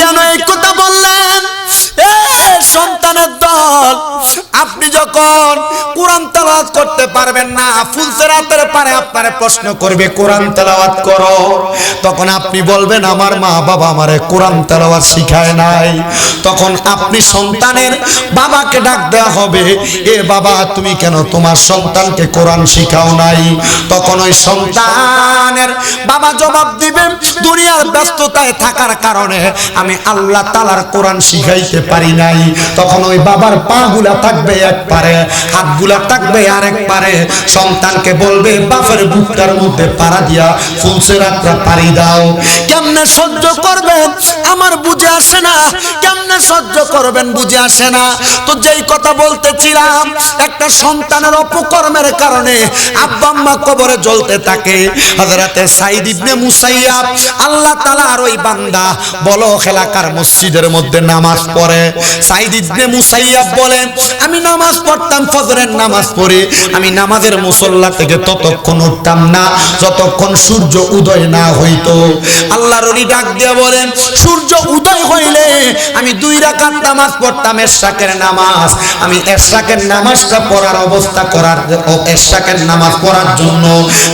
কেন এই কথা বললেন এ সন্তানের দল আপনি যখন তেলাওয়াত করতে পারবেন না। ফুলসেরাতের পারে আপনারে প্রশ্ন করবে, কোরআন তেলাওয়াত করো। তখন আপনি বলবেন, আমার মা বাবা আমারে কোরআন তেলাওয়াত শিখায় নাই। তখন আপনি সন্তানের বাবাকে ডাক দেওয়া হবে, এ বাবা, তুমি কেন তোমার সন্তানকে কোরআন শিখাও নাই? তখন ওই সন্তানের বাবা জবাব দিবে, দুনিয়ার ব্যস্ততায় থাকার কারণে আমি আল্লাহ তালার কোরআন শিখাইতে পারি নাই। তখন ওই বাবার পা গুলা থাকবে এক পারে, হাতগুলা থাকবে আরেক পারে সন্তানকে বলবে, বাপের বুকটার মধ্যে পাড়া দিয়া ফুলসে রাত্রা পাড়ি দাও। কেমনে সহ্য করবেন? আমার বুঝে আসে না। কেমনে সহ্য করবেন? বুঝে আসে না। তো যেই কথা বলতেছিলাম, একটা সন্তানের অপকর্মের কারণে আব্বা আম্মা কবরে জ্বলতে থাকে। হযরতে সাইদ ইবনে মুসাইয়াব আল্লাহ তাআলার ওই বান্দা বলো এলাকার মসজিদের মধ্যে নামাজ পড়ে। সাইদ ইবনে মুসাইয়াব বলেন, আমি নামাজ পড়তাম, ফজরের নামাজ পড়ে আমি নামাজের মুসল্লা থেকে ততক্ষণ উঠতাম না, যতক্ষণ সূর্য উদয় না হইতো। আল্লাহর ওলি ডাক দিয়ে বলেন, সূর্য উদয় হইলে আমি দুই রাকাত নামাজ পড়তাম এশরাকের নামাজ। আমি এশরাকের নামাজটা পড়ার অবস্থা করার ও এশরাকের নামাজ পড়ার জন্য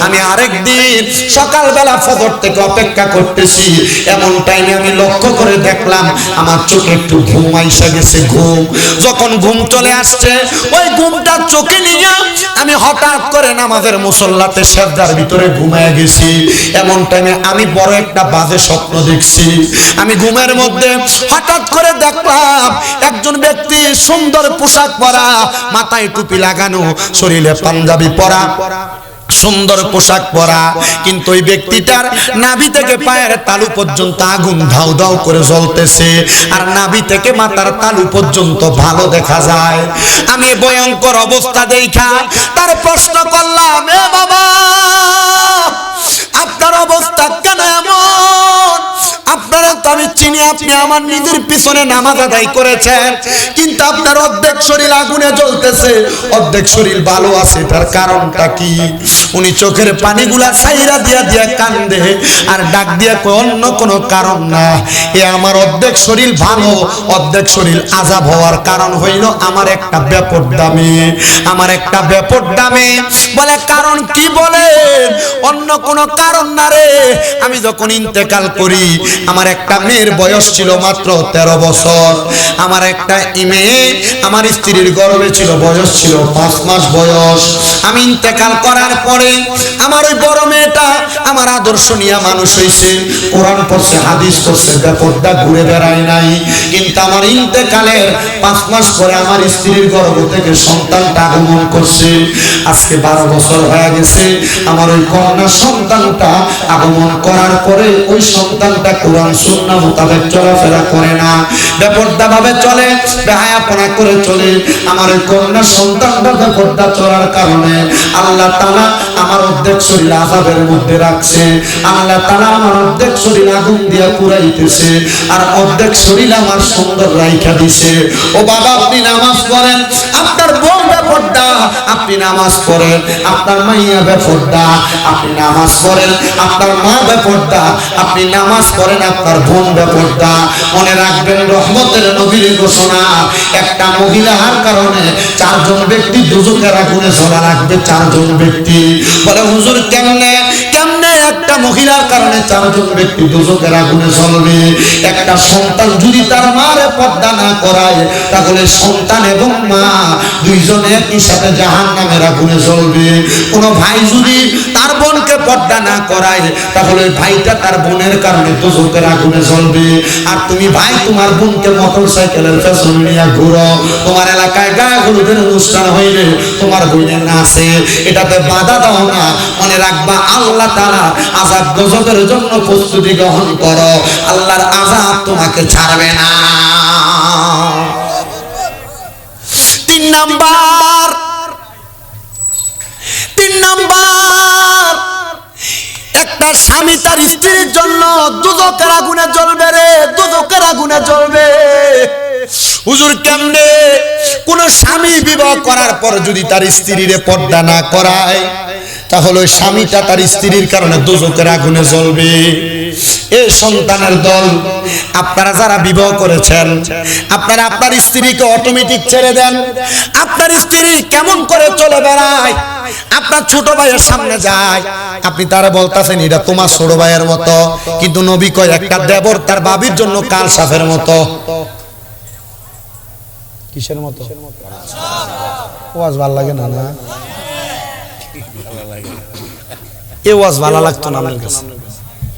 আমি আরেক দিন সকালবেলা ফজর থেকে অপেক্ষা করতেছি। এমন টাইমে আমি লক্ষ্য করে দেখলাম, আমার চোখে একটু ঘুম আইসা গেছে, ঘুম। যখন ঘুম চলে আসছে, ওই ঘুমটা চোখে নিয়ে আমি হঠাৎ করে নামাজের মুসল্লাতে সেজদার ভিতরে ঘুমায় গেছি। এমন টাইমে আমি বড় একটা বাজে স্বপ্ন দেখছি। আমি ঘুমের মধ্যে হঠাৎ করে দেখলাম একজন ব্যক্তি সুন্দর পোশাক পরা, মাথায় টুপি লাগানো, শরীরে পাঞ্জাবি পরা। সুন্দর পোশাক পরা, কিন্তু ওই ব্যক্তিটার নাভি থেকে পায়ের তালু পর্যন্ত আগুন ধাউ ধাউ করে জ্বলতেছে। আর নাভি থেকে মাথার তালু পর্যন্ত ভালো দেখা যায়। আমি ভয়ঙ্কর অবস্থা দেখা, তার প্রশ্ন করলাম, এ বাবা, আপনার অবস্থা কেন এমন? আমি চিনি আপনি আমার নিজের পিছনে নামাজ আদায় করেছেন। কিন্তু আপনার অর্ধেক শরীর আগুনে জ্বলতেছে, অর্ধেক শরীর ভালো আছে, তার কারণটা কি? উনি চোখের পানিগুলা সাইরা দিয়া দিয়া কান্দে আর ডাক দিয়া কয়, অন্য কোনো কারণ না। এ আমার অর্ধেক শরীর ভালো, অর্ধেক শরীর আজাব হওয়ার কারণ হইল আমার একটা ব্যাপট দামে। আমার একটা ব্যাপট দামে। বলে, কারণ কি বলে? অন্য কোনো কারণ না রে। আমি যখন ইন্তেকাল করি, আমার একটা মেয়ের বয়স ছিল মাত্র তেরো বছর। আমার একটা মেয়ে আমার স্ত্রীর গর্ভে ছিল বয়স ছিল পাঁচ মাস বয়স। আমি ইন্তেকাল করার পরে আমার ওই বড় মেয়েটা আমার আদর্শ নিয়ে মানুষ হয়েছে কোরআন পড়ছে, হাদিস পড়ছে ব্যাপারটা ঘুরে বেড়ায় নাই। কিন্তু আমার ইন্তেকালের পাঁচ মাস পরে আমার স্ত্রীর গর্ভ থেকে সন্তানটা আগমন করছে। আজকে বারো বছর হয়ে গেছে, আমার ওই কন্যা সন্তানটা আগমন করার পরে ওই সন্তানটা কোরআন, সুন্না মোতাবেক চলাফেরা করে না। বেপর্দা ভাবে চলে বেহায়াপনা করে চলে। আমার কন্যা সন্তানটা বেপর্দা চলার কারণে আল্লাহ তালা আমার অর্ধেক শরীর আজাবের মধ্যে রাখছে। আল্লাহ তালা আমার অর্ধেক শরীর আগুন দিয়া পুরাইতেছে। আর অর্ধেক শরীর আমার সুন্দর রাইখা দিছে। ও বাবা, আপনি নামাজ পড়েন। আপনার বোন বেপর্দা আপনি নামাজ পড়েন। আপনার মাইয়া বেপর্দা আপনি নামাজ পড়েন। আপনার মা বেপর্দা আপনি নামাজ পড়েন। আপনার বোন বেপর্দা মনে রাখবেন, রহমতের নবীর ঘোষণা, একটা মহিলার কারণে চারজন ব্যক্তি দুজকের আগুনে জ্বলা রাখবে চারজন ব্যক্তি। বলে, হুজুর, কেমনে? কেমনে একটা মহিলার কারণে চারজন ব্যক্তি দুজকের আগুনে চলবে একটা সন্তান যদি তার মারে পর্দা না করায়, তাহলে সন্তান এবং মা দুইজনে একই সাথে জাহান নামের আগুনে কোন ভাই যদি তার বোনকে পর্দা না করায়, তাহলে ভাইটা তার বোনের কারণে আগুনে আর তুমি ভাই, তোমার বোনকে মোটর সাইকেলের নিয়ে ঘুরো। তোমার এলাকায় অনুষ্ঠান হইলে তোমার নাচে এটাতে বাধা দাও না। মনে রাখবা আল্লাহ তারা আজাদ গজবের জন্য প্রস্তুতি গ্রহণ করো। আল্লাহর আজাদ তোমাকে ছাড়বে না। নাম্বার। তিন নাম্বার। একটা স্বামী তার স্ত্রীর জন্য দুদকের আগুনে জ্বলবে রে দুদকের আগুনে জ্বলবে। হুজুর কেমনে? কোন স্বামী বিবাহ করার পর যদি তার স্ত্রীর পর্দা না করায়, তাহলে স্বামীটা তার স্ত্রীর কারণে দুজকের আগুনে জ্বলবে। এই সন্তানের দল, আপনারা যারা বিবাহ করেছেন, আপনারা আপনার স্ত্রীকে অটোমেটিক ছেড়ে দেন। আপনার স্ত্রী কেমন করে চলে বেড়ায়? আপনার ছোট ভাইয়ের সামনে যায়। আপনি তারা বলতেছেন, এটা তোমার ছোট ভাইয়ের মতো। কিন্তু নবী কয়, একটা দেবর তার বাবির জন্য কাল সাফের মতো। কিসের মতো? ওয়াজ ভালো লাগে না না? এ ওয়াজ ভালো লাগতো না আমার কাছে।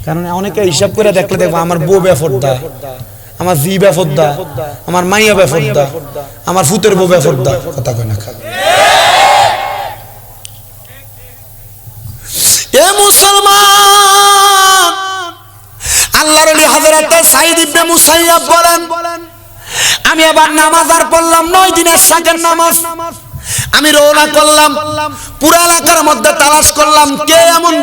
কারণ অনেকে হিসাব করে দেখলে দেখব আমার বউ বেফরদা, আমার জি বেফরদা, আমার মাইয়া বেফরদা, আমার ফুতের বউ বেফরদা। কথা কয় না এ মুসলমান, আল্লাহর আলী হযরতে ইবনে বলেন, আমি এবার নামাজ আর পড়লাম, নয় দিনের শাকের নামাজ। আমি রওনা করলাম পুরা এলাকার মধ্যে তালাশ করলাম, কে এমন